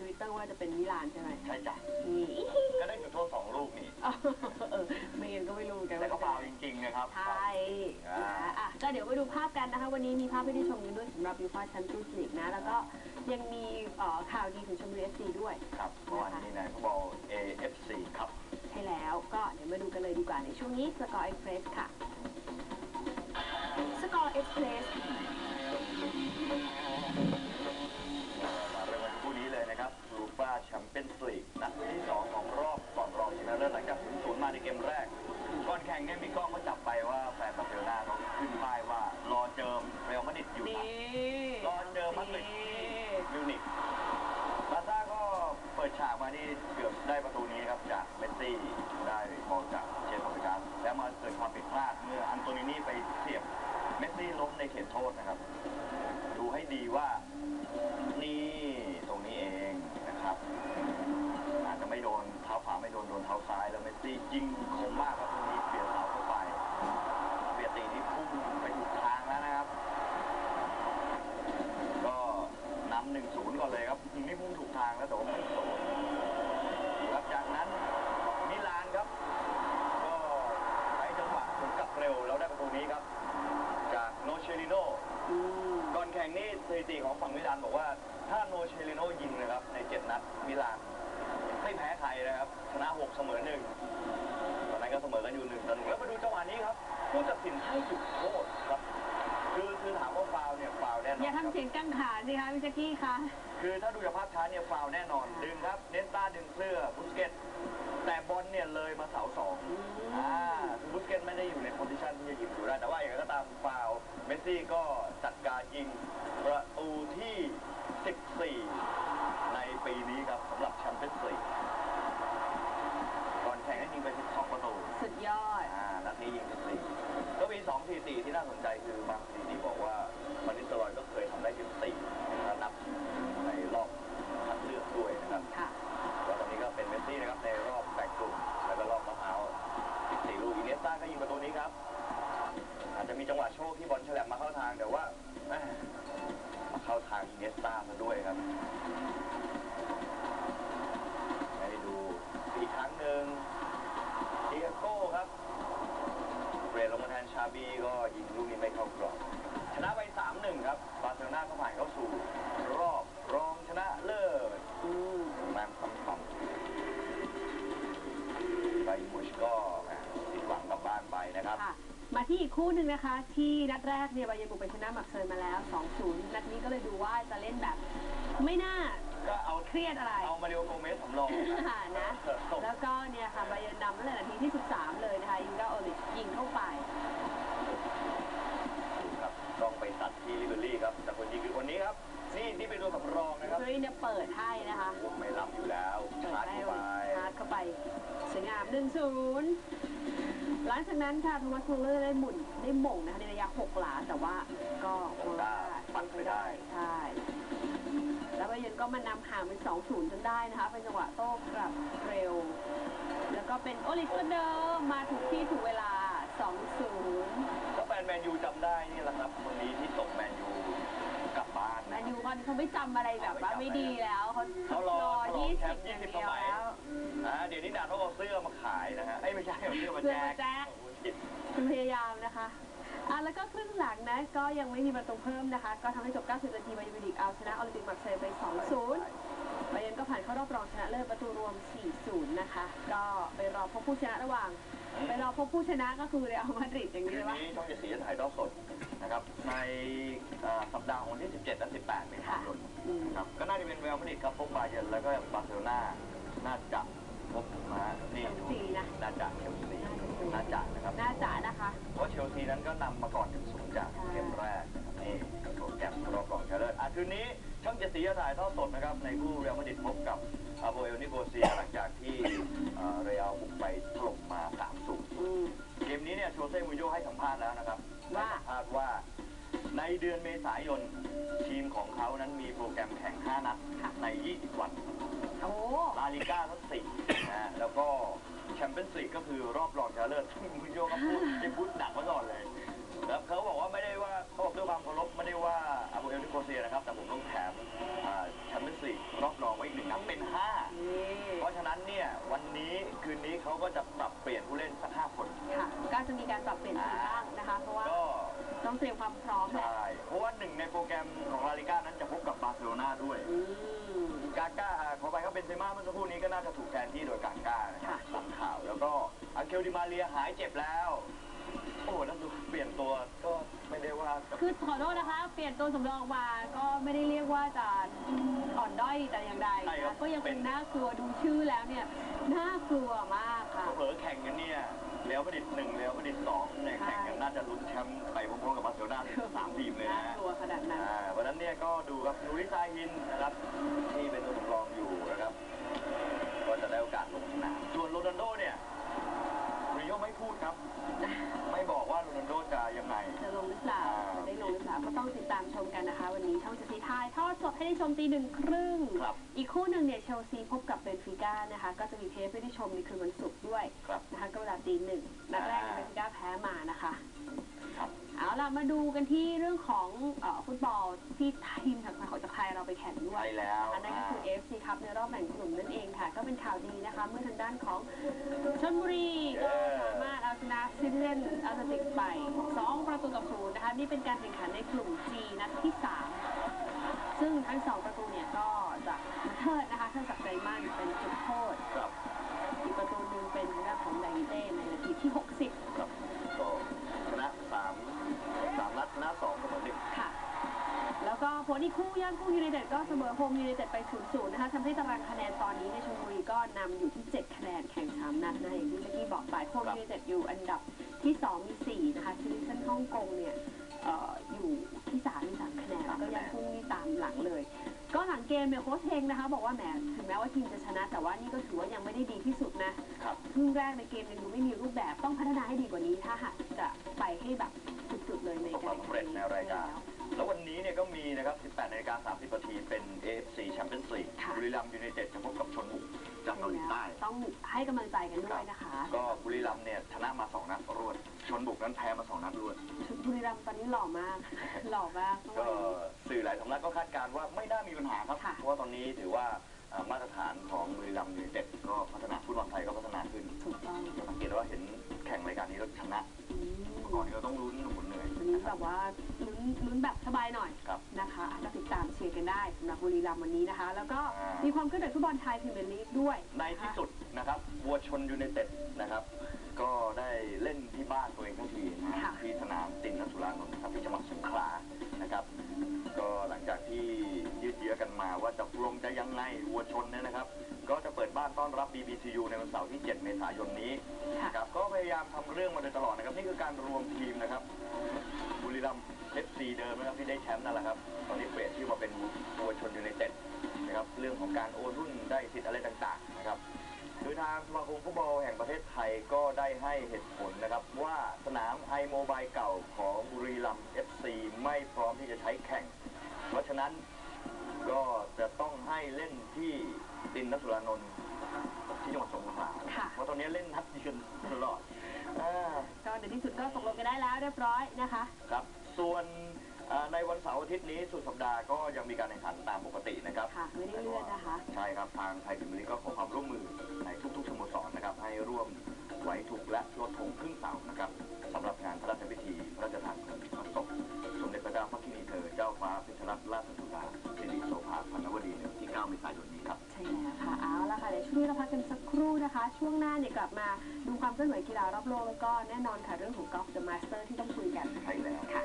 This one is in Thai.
ทวิตเตอร์ว่าจะเป็นมิลานใช่ไหมใช่จ้ะนี่ ก็ได้จุดโทษสองลูกนี่ เออไม่งั้นก็ไม่รู้เหมือนกันแต่ก็ว่าฟาวล์จริง ๆ นะครับ ใช่นะคะอะก็เดี๋ยวไปดูภาพกันนะคะ วันนี้มีภาพให้ได้ชมกันด้วยสำหรับยูฟ่าแชมเปี้ยนส์ลีกนะ แล้วก็ยังมีเอ่อข่าวดีถึงชมบุรีเอฟซีด้วย ครับเมื่อวานนี้ในฟุตบอล AFC ครับใช่แล้วก็เดี๋ยวมาดูกันเลยดีกว่าในช่วงนี้สกอร์เอ็กเพรสค่ะสกอร์เอ็กเพรส นะครับ ดูให้ดีว่า นี่ตรงนี้เองนะครับ อาจจะไม่โดนเท้าขวาไม่โดนโดนเท้าซ้ายแล้วเมสซี่ยิงคมมากครับตรงนี้เปลี่ยนเสาเข้าไปเบียดตีนี่พุ่งไปถูกทางแล้วนะครับ ก็นำหนึ่งศูนย์ก่อนเลยครับยิงนี่พุ่งถูกทางแล้วแต่ว่าไม่โดนครับจากนั้นมิลานครับ ก็ใช้จังหวะถึงกลับเร็วแล้วได้ประตูนี้ครับ จากโนเชลิโน อืม ก่อนแข่งนี่สถิติของฝั่งมิลานบอกว่า ถ้าโนเชลิโนยิงนะครับ ใน 7 นัดมิลาน ไม่แพ้ใครนะครับชนะ6เสมอหนึ่งตอนนั้นก็เสมอกันอยู่หนึ่งต่อหนึ่งแล้วมาดูจังหวะนี้ครับผู้ตัดสินให้จุดโทษครับ คือคือถามว่าฟาวล์เนี่ยฟาวล์แน่นอนอย่าครับทำเสียงกังขาสิคะพี่แจ๊กกี้คะคือถ้าดูจากภาพช้าเนี่ยฟาวล์แน่นอนดึงครับเนสตาดึงเสื้อบุสเกตแต่บอลเนี่ยเลยมาเสาสองอืมอ่าคือบุสเกตไม่ได้อยู่ในโพซิชันที่จะยิงอยู่ได้แต่ว่าอย่างไรก็ตามฟาวล์เมสซี่ก็จัดการยิงประาซะด้วยครับ ให้ดูอีกครั้งหนึ่งเดียโก้ครับเปลี่ยนลงมาแทนชาบีก็ยิงลูกนี้ไม่เข้ากรอบชนะไป 3-1 ครับบาร์เซโลนาก็ผ่านเข้า ที่อีกคู่หนึ่งนะคะ ที่นัดแรกเนี่ยบาเยร์นบุกไปชนะหมักเซยมาแล้ว 2-0 นัดนี้ก็เลยดูว่าจะเล่นแบบ ไม่น่าก็เอาเครียดอะไร เอามาริโอโกเมสสำรองนะนะ แล้วก็เนี่ยค่ะบาเยร์นนำตั้งแต่นาทีที่ 13 เลยนะคะยูดาโอลิกยิงเข้าไปครับต้องไปตัดที่ลิเบอรี่ครับ แต่คนยิงคือคนนี้ครับ นี่ที่เป็นตัวสำรองนะครับเฮ้ยเนี่ยเปิดให้นะคะ ไม่รับอยู่แล้วเปิดชาร์จให้เข้าไปชาร์จเข้าไปสวยงาม1-0 หลังจากนั้นค่ะโทมัสมูลเลอร์ได้หมุนได้หม่งนะคะในระยะ 6 หลา แต่ว่าก็โคราชปัดไม่ได้ ใช่ แล้วบาเยร์นก็มานำห่างเป็น 2-0 จนได้นะคะ เป็นจังหวะโต้กลับเร็ว แล้วก็เป็นโอลิสคนเดิมมาถูกที่ถูกเวลา 2-0ถ้าแฟนแมนยูจำได้นี่แหละครับคนนี้ที่ส่งแมนยูกลับบ้านแมนยูตอนนี้เขาไม่จำอะไรแบบว่าไม่ดีแล้วเขาเขารอฉลองแชมป์20 อย่าง20เดียวสมัยแล้ว อ่าเดี๋ยวนี้ดาต้องเอาเสื้อมาขายนะฮะเอ้ยไม่ใช่เอาเสื้อมาเสื้อแจมากแจกโอ้โหผิดคุณพยายามนะคะอะแล้วก็ครึ่งหลังนะ ก็ยังไม่มีประตูเพิ่มนะคะ ก็ทำให้จบ 90 นาทีบาเยร์นมิวนิกเอาชนะโอลิมปิกมาร์เซย์ไป 2-0บาเยร์นก็ผ่านเข้ารอบรองชนะเลิศประตูรวม 4-0 นะคะ ก็ไปรอพบผู้ชนะระหว่าง ไปรอพบผู้ชนะก็คือเรอัลมาดริดอย่างคืนี้นเลยว่า นี้ช่องเจ็ดสีจะถ่ายทอดสดนะครับในเอ่อสัปดาห์ของวันที่ 17 และ 18เมษายนอืมนะครับก็น่าจะเป็นเรอัลมาดริดครับพบบาเยิร์นแล้วก็บาร์เซโลนาน่าจะ พบมานี่ดูสี่นะ น่าจะเชลซีน่าจะนะครับน่าจะนะคะ เพราะเชลซีนั้นก็นำมาก่อนถึงศูนย์จากเกมแรกนะครับนี่โปรแกรมรอบรองชนะเลิศอะคืนนี้ช่องเจ็ดสีจะถ่ายทอดสดนะครับในคู่เรอัลมาดริดพบกับอาโบเอลนิโกเซียหลังจากที่เอ่อเรอัลบุกไปถล่มมา3-0อืมเกมนี้เนี่ยโชเซ่มูรินโญ่ให้สัมภาษณ์แล้วนะครับว่า ให้สัมภาษณ์ว่า ในเดือนเมษายน ทีมของเขานั้นมีโปรแกรมแข่ง 5 นัดใน 20 วัน โอ้ลาลิก้าทั้งสี่นะฮะแล้วก็แชมเปี้ยนส์ลีกก็คือรอบรองชนะเลิศซึ่งมูรินโญ่ก็พูดจะพูดหนักมาก่อนเลย แล้วเขาบอกว่าไม่ได้ว่า นเซม่าเมื่อสักครู่นี้ก็น่าจะถูกแทนที่โดยกาก้านะครับค่ะตามข่าว แล้วก็อังเคลดิมาเรียหายเจ็บแล้ว โอ้แล้วดูเปลี่ยนตัวก็ไม่ได้ว่าจะคือขอโทษนะคะ เปลี่ยนตัวสำรองออกมาก็ไม่ได้เรียกว่าจะอ่อนด้อยแต่อย่างใดใช่ครันะบก็ยังเป็เป็นนน่ากลัวดูชื่อแล้วเนี่ยน่ากลัวมากค่ะเผลอๆแข่งกันเนี่ยเลี้ยวประดิษฐ์หนึ่งเลี้ยวประดิษฐ์สองเนี่ยแข่งกันน่าจะลุ้นแชมป์ไปพร้อมๆกับบาร์เซโลนาถึงสามทีมเลยน่านะกลัวขนาดนั้นอ่าวันนั้นเนี่ยก็ดูครับนุริซาฮินนะครับที่เป็นตัว สลงสนามส่วนโรนัลโดเนี่ยมูรินโญ่ไม่พูดครับ ไม่บอกว่าโรนัลโดจะยังไง จะลงหรือเปล่าอ่าจะได้ลงหรือเปล่าก็ต้องติดตามชมกันนะคะ วันนี้ช่องจะซีทายทอดสดให้ได้ชมตีหนึ่งครึ่ง ครับอีกคู่หนึ่งเนี่ยเชลซีพบกับเบนฟิก้านะคะ ก็จะมีเทปให้ได้ชมในคืนวันศุกร์ด้วย ครับ ล่ะมาดูกันที่เรื่องของเออฟุตบอลที่ทีมจากของจากไทยเราไปแข่งด้วยใช่แล้วนะคะนั่นก็คือ AFC ครับในรอบแบ่งกลุ่มนั่นเองค่ะ ก็เป็นข่าวดีนะคะ เมื่อทางด้านของชลบุรีก็สามารถเอาชนะซิติเซนอาร์เซติกไป 2 ประตูต่อศูนย์นะคะ นี่เป็นการแข่งขันในกลุ่ม G นัดที่ 3 ซึ่งทั้ง 2 ประตูเนี่ยก็จะมาเทิดนะคะเทิดศักดิ์ใจมั่นเป็นจุดโทษ ครับ อีกประตูหนึ่งเป็นทางด้านของไดเต้ในนาทีที่ 60 ผลอีกคู่ย่างกุ้งยูไนเต็ดก็เสมอโฮมยูไนเต็ดไป0-0นะคะทำให้ตารางคะแนนตอนนี้ในชลบุรีก็นำอยู่ที่ 7 คะแนนแข่ง3นัดนะอย่างที่เมื่อกี้บอกไปโฮมยูไนเต็ดอยู่อันดับที่ 2 มี 4 นะคะซิลิซันฮ่องกงเนี่ยเอ่ออยู่ที่3มี3คะแนนแล้วก็ย่างกุ้งนี่ตามหลังเลย ก็หลังเกมเนี่ยโค้ชเฮงนะคะบอกว่าแหมถึงแม้ว่าทีมจะชนะ แต่ว่านี่ก็ถือว่ายังไม่ได้ดีที่สุดนะครับครึ่งแรกในเกมยังดูไม่มีรูปแบบต้องพัฒนาให้ดีกว่านี้ถ้าหากจะไปให้แบบสุดๆเลยในประสบกาครวามสำเร็จในรายการ แล้ววันนี้เนี่ยก็มีนะครับ 18นาฬิกา30นาทีเป็น AFC Champions League บุรีรัมย์ยูไนเต็ดจะพบกับชนบุรีจากเกาหลีใต้ ต้องให้กำลังใจกันด้วยนะคะ ก็บุรีรัมย์เนี่ยชนะมาสองนัดรวด ชนบุรีนั้นแพ้มาสองนัดรวดชุดบุรีรัมย์ตอนนี้หล่อมาก หล่อมากด้วก็ยสื่อหลายสำนักก็คาดการณ์ว่าไม่น่ามีปัญหาครับ ค่ะ เพราะว่าตอนนี้ถือว่าเอ่อมาตรฐานของบุรีรัมย์ยูไนเต็ดก็พัฒนาฟุตบอลไทยก็พัฒนาขึ้นถูกต้องสังเกตว่าเห็นแข่งรายการนี้แล้วชนะอืมก่อนนี้เราต้องลุ้นหนุน เหนื่อยวันนี้แบบว่าลุ้นลุ้นแบบสบายหน่อยครับ นะคะก็ติดตามเชียร์กันได้สำหรับบุรีรัมย์วันนี้นะคะ แล้วก็อ่ามีมีความเคลื่อนไหวฟุตบอลไทยพรีเมียร์ลีกด้วยในที่สุดนะครับวัวชนยูไนเต็ดนะครับ ก็ได้เล่นที่บ้านตัวเองทันทีนะฮะค่ะที่สนามตินนสุรานนท์นะครับที่จังหวัดสงขลานะครับ ก็หลังจากที่ยืดเยื้อกันมาว่าจะลงจะยังไงวัวชนเนี่ยนะครับ ก็จะเปิดบ้านต้อนรับ BBCU ในวันเสาร์ที่ 7 เมษายนนี้ค่ะ นะครับก็พยายามทำเรื่องมาโดยตลอดนะครับนี่คือการรวม นะครับที่ได้แชมป์นั่นแหละครับ ตอนนี้เปลี่ยนชื่อมาเป็นวัวชนยูไนเต็ดนะครับ เรื่องของการโอนหุ้นได้สิทธิ์อะไรต่างๆนะครับคือทางสมาคมฟุตบอลแห่งประเทศไทยก็ได้ให้เหตุผลนะครับ ว่าสนามไอโมบายเก่าของบุรีรัมย์เอฟซีไม่พร้อมที่จะใช้แข่ง เพราะฉะนั้นก็จะต้องให้เล่นที่ตินนสุรานนท์ที่จังหวัดสงขลาค่ะเพราะตอนนี้เล่นนัดเยือนตลอดอ่าก็ในที่สุดก็ตกลงกันได้แล้วเรียบร้อยนะคะ ครับ ส่วนเอ่อ ในวันเสาร์อาทิตย์นี้สุดสัปดาห์ก็ยังมีการแข่งขันตามปกตินะครับค่ะไม่ได้เลื่อนนะคะ ใช่ครับทางไทยพิมพ์ลีกก็ขอความร่วมมือในทุกๆสโมสรนะครับให้ร่วมไว้ทุกข์และลดธงครึ่งเสานะครับสำหรับงานพระราชพิธีพระราชทานเพลิงพระศพสมเด็จพระเจ้าพระกินีเธอเจ้าฟ้าพิชรัตนราชสุดาสิริโสภาพันนวดีในวันที่ 9 เมษายนนี้ครับ ใช่แล้วค่ะ เอาละค่ะ เดี๋ยวช่วงนี้เราพักกันสักครู่นะคะ ช่วงหน้าเนี่ยกลับมาดูความเคลื่อนไหวกีฬารอบโลกแล้วก็แน่นอนค่ะเรื่องของกอล์ฟเดอะมาสเตอร์ที่ต้องคุยกัน ใช่แล้วค่ะ